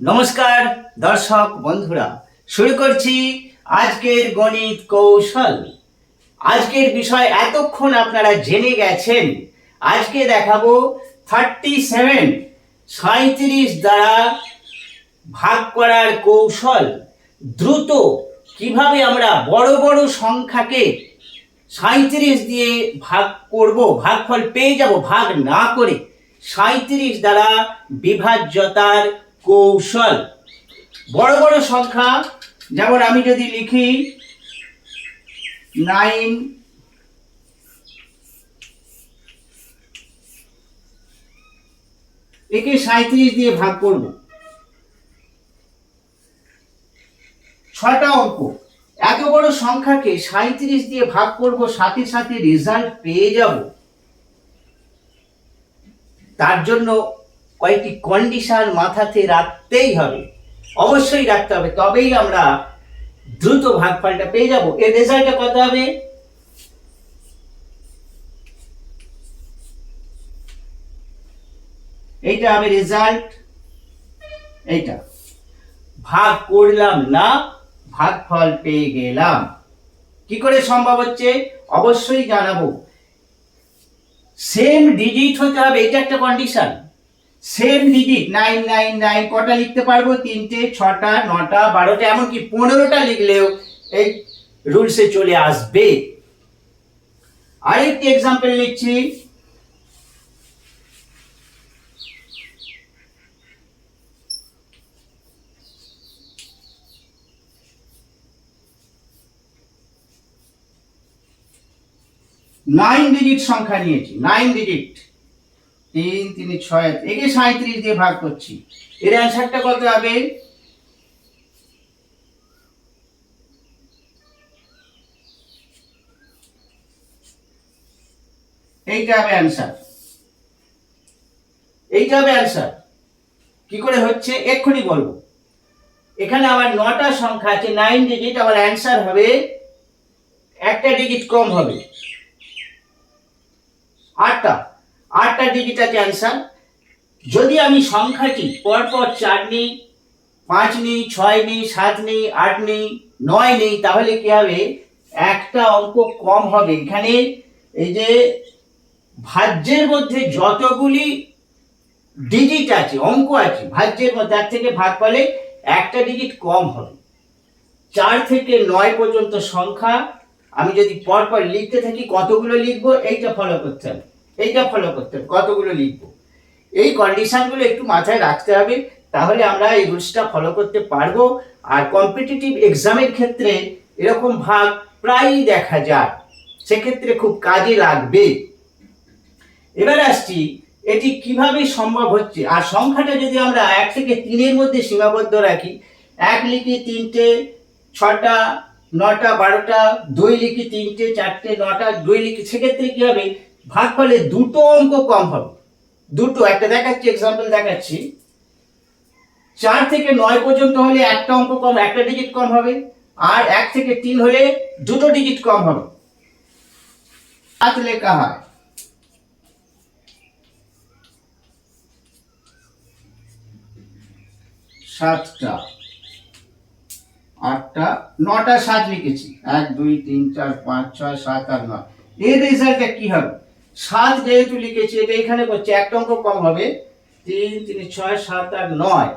নমস্কার, দর্শক, বন্ধুরা। শুরু করছি আজকের গণিত কৌশল। আজকের বিষয় এতক্ষণ আপনারা জেনে গেছেন। আজকে দেখাবো থার্টি সেভেন সাঁত্রিশ দ্বারা ভাগ করার কৌশল। দ্রুত কীভাবে আমরা বড় বড় সংখ্যাকে সাঁত্রিশ দিয়ে ভাগ করব, ভাগফল পেয়ে যাব, ভাগ না করে সাঁত্রিশ দ্বারা বিভাজ্যতার কৌশল। বড় বড় সংখ্যা, যেমন আমি যদি লিখি, নাইন একে সাঁত্রিশ দিয়ে ভাগ করব। ছটা অঙ্ক। এত বড় সংখ্যাকে সাঁত্রিশ দিয়ে ভাগ করব, সাথে সাথে রেজাল্ট পেয়ে যাব। তার জন্য কয়েকটি কন্ডিশন মাথাতে রাখতেই হবে। অবশ্যই রাখতে হবে, তবেই আমরা দ্রুত ভাগফলটা পেয়ে যাব। এর রেজাল্টটা কত হবে? এইটা হবে রেজাল্ট এইটা। ভাগ করলাম না ভাগফল পেয়ে গেলাম। কি করে সম্ভব হচ্ছে? অবশ্যই জানাব। সেম ডিজিট হতে হবে, এটা একটা condition same digit nine nine nine কটা লিখতে পারব? তিনটে, ছটা, নটা, বারোটা, এমনকি পনেরোটা লিখলেও এই রুলসে চলে আসবে। আরেকটি এক্সাম্পল লিখছি। নাইন ডিজিট সংখ্যা নিয়েছি, নাইন ডিজিট। তিন তিন, ছয়, একে সাঁত্রিশ দিয়ে ভাগ করছি। এর অ্যান্সারটা কত হবে? এইটা হবে অ্যান্সার এইটা হবে অ্যান্সার কি করে হচ্ছে? এক্ষুনি বলব। এখানে আবার নটা সংখ্যা আছে, নাইন ডিজিট, আবার অ্যান্সার হবে, একটা ডিজিট কম হবে। আটটা। আটটা ডিজিট আছে অ্যান্সার যদি আমি সংখ্যাটি পরপর চার নিই, পাঁচ নিই, ছয় নিই, সাত নিই, আট নিই, নয় নেই, তাহলে কি হবে? একটা অঙ্ক কম হবে। এখানে এই যে ভাজ্যের মধ্যে যতগুলি ডিজিট আছে, অঙ্ক আছে, ভাজ্যের মধ্যে, তার থেকে ভাগ করলে একটা ডিজিট কম হবে। চার থেকে নয় পর্যন্ত সংখ্যা, আমি যদি পরপর লিখতে থাকি, কতগুলো লিখব? এইটা ফলো করতে হবে। এইটা ফলো করতে হবে, কতগুলো লিখব? এই কন্ডিশনগুলো একটু মাথায় রাখতে হবে, তাহলে আমরা এই রুলসটা ফলো করতে পারব। আর কম্পিটিটিভ এক্সামের ক্ষেত্রে এরকম ভাগ প্রায়ই দেখা যায়, সেক্ষেত্রে খুব কাজে লাগবে। এবার আসছি, এটি কীভাবে সম্ভব হচ্ছে? আর সংখ্যাটা যদি আমরা এক থেকে তিনের মধ্যে সীমাবদ্ধ রাখি, এক লিখি তিনটে, ছটা, নটা, বারোটা, দুই লিখি তিনটে, চারটে, নটা, দুই লিখি, সেক্ষেত্রে কী হবে? ভাগ ফলে দুটো অঙ্ক কম হবে। দুটো, একটা দেখাচ্ছি এক্সাম্পল দেখাচ্ছি। চার থেকে নয় পর্যন্ত হলে একটা অঙ্ক কম, একটা ডিজিট কম হবে। আর এক থেকে তিন হলে দুটো ডিজিট কম হবে। সাত লেখা হয়। সাতটা, আটটা, নটা, সাত লিখেছি। এক, দুই, তিন, চার, পাঁচ, ছয়, সাত, আট, নয়। এর রেজাল্টটা কি হবে? সাত যেহেতু লিখেছি এটা এখানে করছে একটা অঙ্ক কম হবে, তিন তিন, ছয়, সাত, আট, নয়।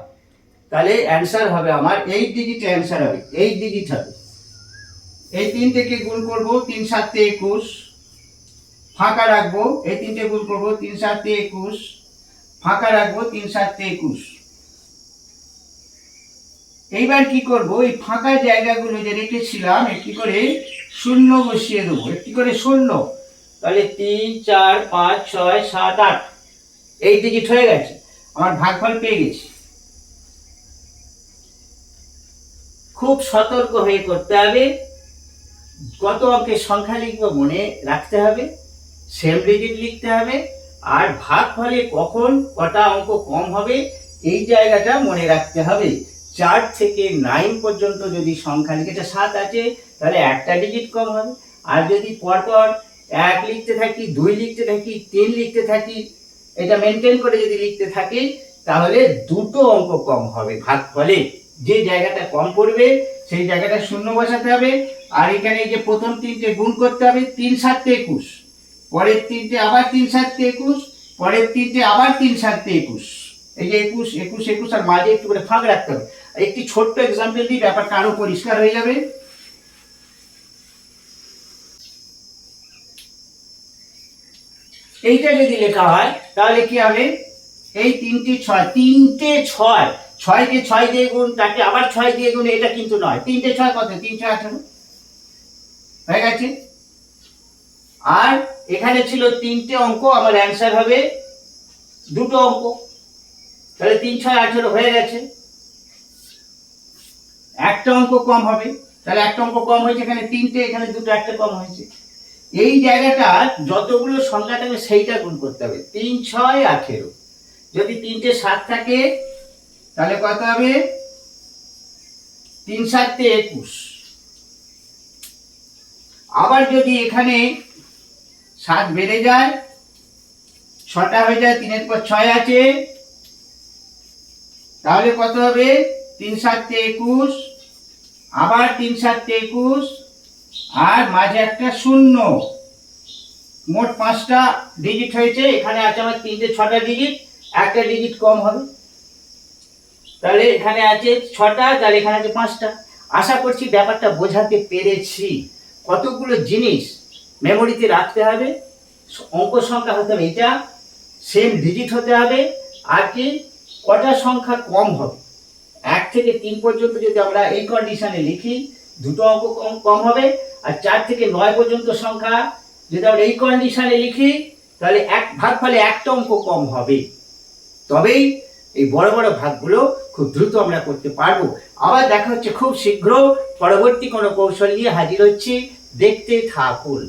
তাহলে অ্যান্সার হবে আমার এইট ডিজিট অ্যান্সার হবে এইট ডিজিট হবে। এই তিনটেকে গুণ করব? তিন, সাতে একুশ। ফাঁকা রাখব, এই তিনটে গুণ করব, তিন, সাতে একুশ। ফাঁকা রাখব, তিন, সাতে একুশ। এইবার কি করব? এই ফাঁকা জায়গাগুলো যে রেখেছিলাম, একটি করে শূন্য বসিয়ে দেবো, একটি করে শূন্য। তাহলে তিন, চার, পাঁচ, ছয়, সাত, আট। এই ডিজিট হয়ে গেছে। আমার ভাগফল পেয়ে গেছি। খুব সতর্ক হয়ে করতে হবে। কত অঙ্কের সংখ্যা লিখব মনে রাখতে হবে। সেম ডিজিট লিখতে হবে। আর ভাগ ফলে কখন কটা অঙ্ক কম হবে, এই জায়গাটা মনে রাখতে হবে। চার থেকে নাইন পর্যন্ত যদি সংখ্যা লিখে, এটা সাত আছে, তাহলে একটা ডিজিট কম হবে। আর যদি পরপর এক লিখতে থাকি, দুই লিখতে থাকি, তিন লিখতে থাকি, এটা মেনটেন করে যদি লিখতে থাকি, তাহলে দুটো অঙ্ক কম হবে। ভাগ ফলে যে জায়গাটা কম পড়বে, সেই জায়গাটা শূন্য বসাতে হবে। আর এখানে যে প্রথম তিনটে গুণ করতে হবে, তিন সাতটে একুশ। পরের তিনটে আবার তিন সাতটে একুশ, পরের তিনটে আবার তিন সাতটে একুশ। এই যে একুশ একুশ একুশ, আর মাঝে একটু করে ফাঁক রাখতে হবে। একটি ছোট্ট এক্সাম্পল দিই, ব্যাপারটা আরও পরিষ্কার হয়ে যাবে। এইটা যদি লেখা হয়, তাহলে কি হবে? এই তিনটে ছয় তিনটে ছয়, ছয়কে ছয় দিয়ে গুণ, তাকে আবার ছয় দিয়ে গুণ, এটা কিন্তু নয়। তিনটে ছয় কত? তিন ছয় আঠারো। হয়ে গেছে? আর এখানে ছিল তিনটে অঙ্ক, আমার অ্যান্সার হবে দুটো অঙ্ক। তাহলে তিন ছয় আঠেরো হয়ে গেছে। একটা অঙ্ক কম হবে। তাহলে একটা অঙ্ক কম হয়েছে, এখানে তিনটে, এখানে দুটো, একটা কম হয়েছে। এই জায়গাটা যতগুলো সংখ্যা থাকবে সেইটা গুণ করতে হবে। তিন, ছয়, আঠেরো। যদি তিনটে সাত থাকে, তাহলে কত হবে? তিন, সাতটে, একুশ। আবার যদি এখানে সাত বেড়ে যায়, ছটা হয়ে যায়, তিনের পর ছয় আছে, তাহলে কত হবে? তিন, সাতটে, একুশ। আবার তিন, সাতটে, একুশ। আর মাঝে একটা শূন্য। মোট পাঁচটা ডিজিট হয়েছে, এখানে আছে আমার তিনটে, ছটা ডিজিট একটা ডিজিট কম হবে। তাহলে এখানে আছে ছটা, তাহলে এখানে আছে পাঁচটা। আশা করছি ব্যাপারটা বোঝাতে পেরেছি। কতগুলো জিনিস মেমোরিতে রাখতে হবে, অঙ্ক সংখ্যা হতে হবে এটা সেম ডিজিট হতে হবে, আর কি কটা সংখ্যা কম হবে। এক থেকে তিন পর্যন্ত যদি আমরা এই কন্ডিশনে লিখি দুটো অঙ্ক কম হবে, আর চার থেকে নয় পর্যন্ত সংখ্যা যদি আমরা এই কন্ডিশনে লিখি, তাহলে এক ভাগ ফলে একটা অঙ্ক কম হবে। তবেই এই বড় বড় ভাগগুলো খুব দ্রুত আমরা করতে পারব। আবার দেখা হচ্ছে খুব শীঘ্র পরবর্তী কোনো কৌশল নিয়ে হাজির হচ্ছি। দেখতে থাকুন।